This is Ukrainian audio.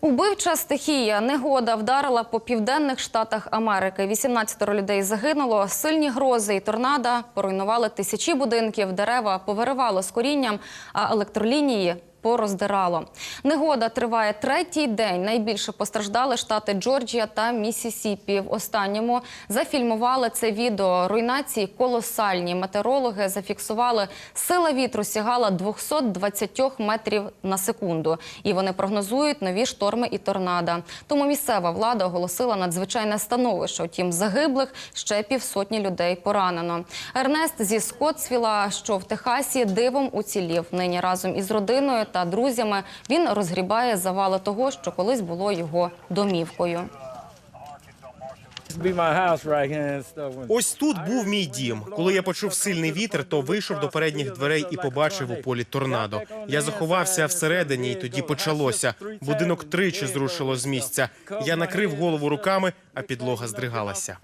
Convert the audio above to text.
Убивча стихія негода вдарила по південних штатах Америки. 18 людей загинуло. Сильні грози і торнада поруйнували тисячі будинків, дерева повиривало з корінням, а електролінії пороздирало. Негода триває третій день. Найбільше постраждали штати Джорджія та Міссісіпі. В останньому зафільмували це відео. Руйнації колосальні. Метеорологи зафіксували, сила вітру сягала 220 метрів на секунду. І вони прогнозують нові шторми і торнада. Тому місцева влада оголосила надзвичайне становище. Втім, загиблих ще півсотні людей поранено. Ернест зі Скотсвіла, що в Техасі, дивом уцілів. Нині разом із родиною та друзями він розгрібає завали того, що колись було його домівкою. Ось тут був мій дім. Коли я почув сильний вітер, то вийшов до передніх дверей і побачив у полі торнадо. Я заховався всередині, і тоді почалося. Будинок тричі зрушило з місця. Я накрив голову руками, а підлога здригалася.